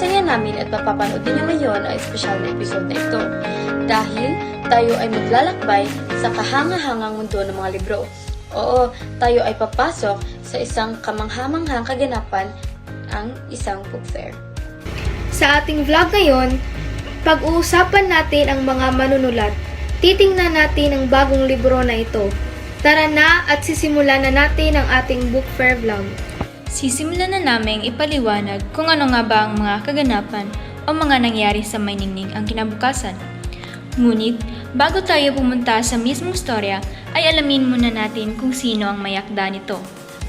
Masasaya namin at mapapanood ninyo ngayon ang espesyal na episode na ito. Dahil tayo ay maglalakbay sa kahanga-hangang mundo ng mga libro. Oo, tayo ay papasok sa isang kamanghamanghang kaganapan, ang isang book fair. Sa ating vlog ngayon, pag-uusapan natin ang mga manunulat. Titingnan natin ang bagong libro na ito. Tara na at sisimulan na natin ang ating book fair vlog. Sisimulan na naming ipaliwanag kung ano nga ba ang mga kaganapan o mga nangyari sa Mayningning ang kinabukasan. Ngunit, bago tayo pumunta sa mismong storya, ay alamin muna natin kung sino ang mayakda nito.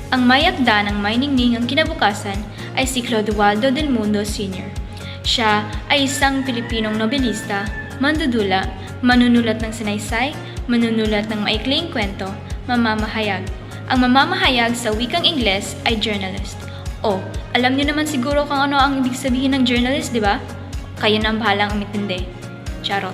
Ang mayakda ng Mayningning ang kinabukasan ay si Clodoaldo del Mundo Sr. Siya ay isang Pilipinong nobelista, mandudula, manunulat ng sanaysay, manunulat ng maikling kwento, mamamahayag. Ang mamamahayag sa wikang Ingles ay journalist. O, alam niyo naman siguro kung ano ang ibig sabihin ng journalist, di ba? Kayo na ang bahalang umintindi. Charot.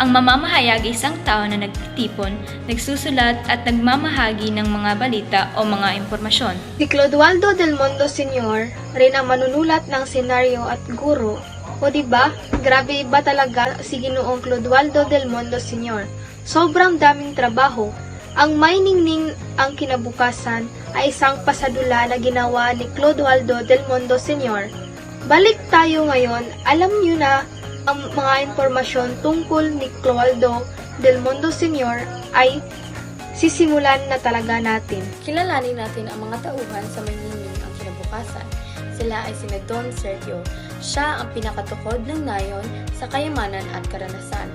Ang mamamahayag ay isang tao na nagtitipon, nagsusulat at nagmamahagi ng mga balita o mga impormasyon. Si Clodoaldo del Mundo Sr. rin ang manunulat ng senaryo at guro. O di ba? Grabe iba talaga si Ginoong Clodoaldo del Mundo Sr. Sobrang daming trabaho. Ang Mayningning ang kinabukasan ay isang pasadula na ginawa ni Clodoaldo del Mundo Sr. Balik tayo ngayon, alam niyo na ang mga impormasyon tungkol ni Clodoaldo del Mundo Sr. ay sisimulan na talaga natin. Kilalanin natin ang mga tauhan sa Maynilin ang kinabukasan. Sila ay sina Don Sergio. Siya ang pinakatukod ng nayon sa kayamanan at karanasan.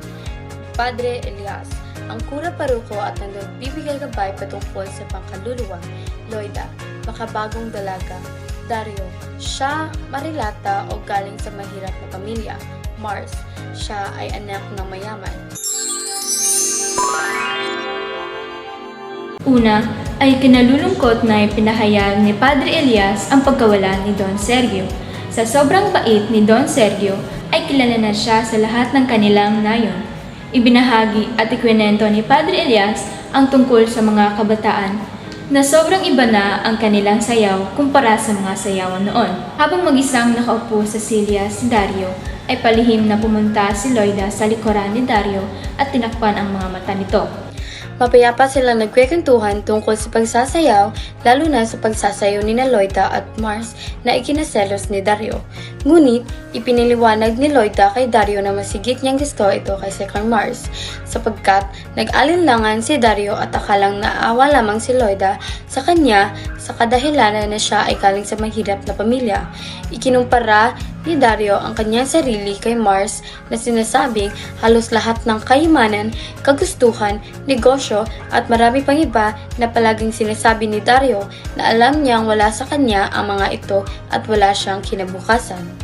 Padre Elias, ang kura paruko at ang nagbibigay gabay patungkol sa pangkaluluwa. Loida, makabagong dalaga. Dario, siya marilata o galing sa mahirap na pamilya. Mars, siya ay anak ng mayaman. Una ay kinalulungkot na ipinahayag ni Padre Elias ang pagkawala ni Don Sergio. Sa sobrang bait ni Don Sergio ay kilala na siya sa lahat ng kanilang nayon. Ibinahagi at ikwento ni Padre Elias ang tungkol sa mga kabataan na sobrang iba na ang kanilang sayaw kumpara sa mga sayawan noon. Habang mag-isang nakaupo sa silya si Dario, ay palihim na pumunta si Loida sa likuran ni Dario at tinakpan ang mga mata nito. Mapayapa silang nagkwekentuhan tungkol sa pagsasayaw, lalo na sa pagsasayaw ni Loida at Mars na ikinaselos ni Dario. Ngunit, ipiniliwanag ni Loida kay Dario na masigit niyang gusto ito kay Mars, sapagkat nag-alinlangan si Dario at akalang naawa lamang si Loida sa kanya sa kadahilanan na siya ay galing sa mahirap na pamilya. Ikinumpara ni Dario ang kanyang sarili kay Mars na sinasabing halos lahat ng kayamanan, kagustuhan, negosyo at marami pang iba na palaging sinasabi ni Dario na alam niyang wala sa kanya ang mga ito at wala siyang kinabukasan.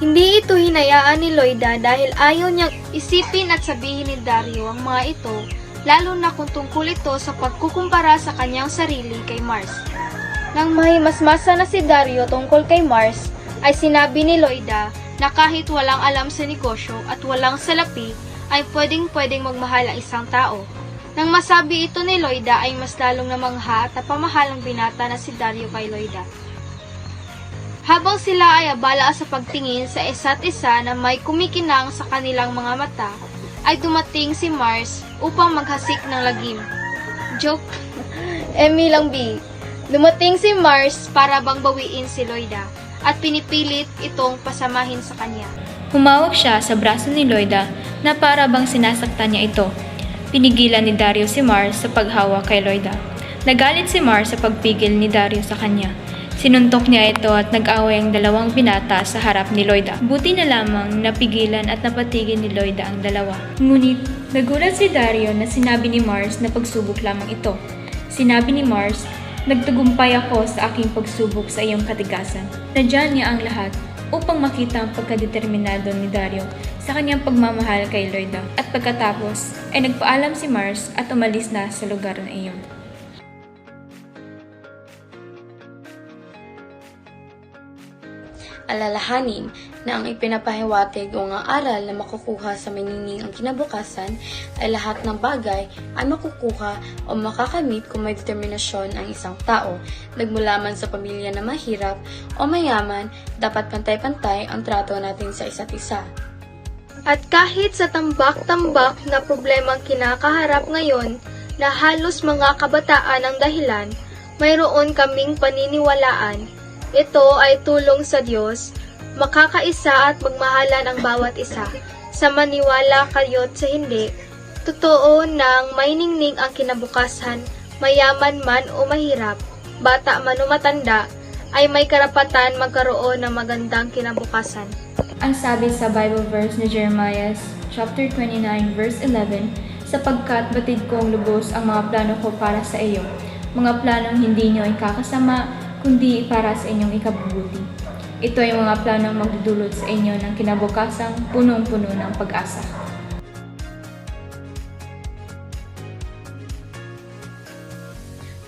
Hindi ito hinayaan ni Loida dahil ayaw niyang isipin at sabihin ni Dario ang mga ito, lalo na kung tungkol ito sa pagkukumpara sa kanyang sarili kay Mars. Nang mahimasmasa na si Dario tungkol kay Mars, ay sinabi ni Loida na kahit walang alam sa negosyo at walang salapi, ay pwedeng-pwedeng magmahal ang isang tao. Nang masabi ito ni Loida ay mas lalong namangha at napamahalang binata na si Dario kay Loida. Habang sila ay abala sa pagtingin sa isa't isa na may kumikinang sa kanilang mga mata, ay dumating si Mars upang maghasik ng lagim. Joke. Emmy lang B. Dumating si Mars para bang bawiin si Loida at pinipilit itong pasamahin sa kanya. Humawak siya sa braso ni Loida na para bang sinasaktan niya ito. Pinigilan ni Dario si Mars sa paghawak kay Loida. Nagalit si Mars sa pagpigil ni Dario sa kanya. Sinuntok niya ito at nag-away ang dalawang binata sa harap ni Loida. Buti na lamang napigilan at napatigil ni Loida ang dalawa. Ngunit, nagulat si Dario na sinabi ni Mars na pagsubok lamang ito. Sinabi ni Mars, Nagtagumpay ako sa aking pagsubok sa iyong katigasan. Nadyan niya ang lahat upang makita ang pagkadeterminado ni Dario sa kanyang pagmamahal kay Loida. At pagkatapos ay nagpaalam si Mars at umalis na sa lugar na iyon. Alalahanin na ang ipinapahiwatig o nga aral na makukuha sa maniningning ang kinabukasan ay lahat ng bagay ay makukuha o makakamit kung may determinasyon ang isang tao. Nagmula man sa pamilya na mahirap o mayaman, dapat pantay-pantay ang trato natin sa isa't isa. At kahit sa tambak-tambak na problemang kinakaharap ngayon na halos mga kabataan ang dahilan, mayroon kaming paniniwalaan. Ito ay tulong sa Diyos, makakaisa at magmahalan ang bawat isa. Sa maniwala kayo't sa hindi, totoo nang may ningning ang kinabukasan, mayaman man o mahirap, bata man o matanda, ay may karapatan magkaroon ng magandang kinabukasan. Ang sabi sa Bible verse ni Jeremiah chapter 29 verse 11, sapagkat batid ko ang lubos ang mga plano ko para sa iyo, mga planong hindi nyo ikakasama, kundi para sa inyong ikabubuti. Ito ay mga planong magdudulot sa inyo ng kinabukasang punong-puno ng pag-asa.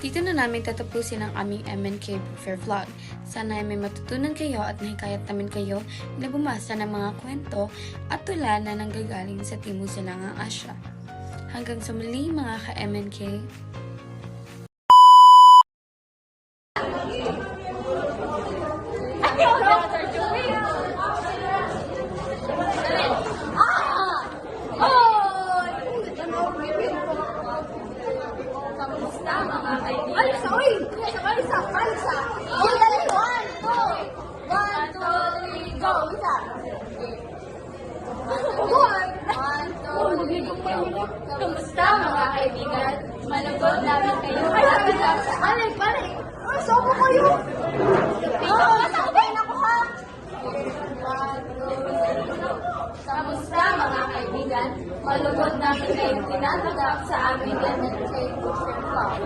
Dito na namin tatapusin ang aming MNK Fair Vlog. Sana ay may matutunan kayo at nahikayat namin kayo na bumasa ng mga kwento at tula na nanggagaling sa Timu Silangang Asya. Hanggang sa muli mga ka-MNK, Isa! Kamusta mga kaibigan? Malugod namin kayo. Ay! Ay, kayo! Oo, nasakbayin ako ha! One, two, three, go! Kamusta mga kaibigan? Malugod namin kayong tinatanggap sa aming MNK Booster Club.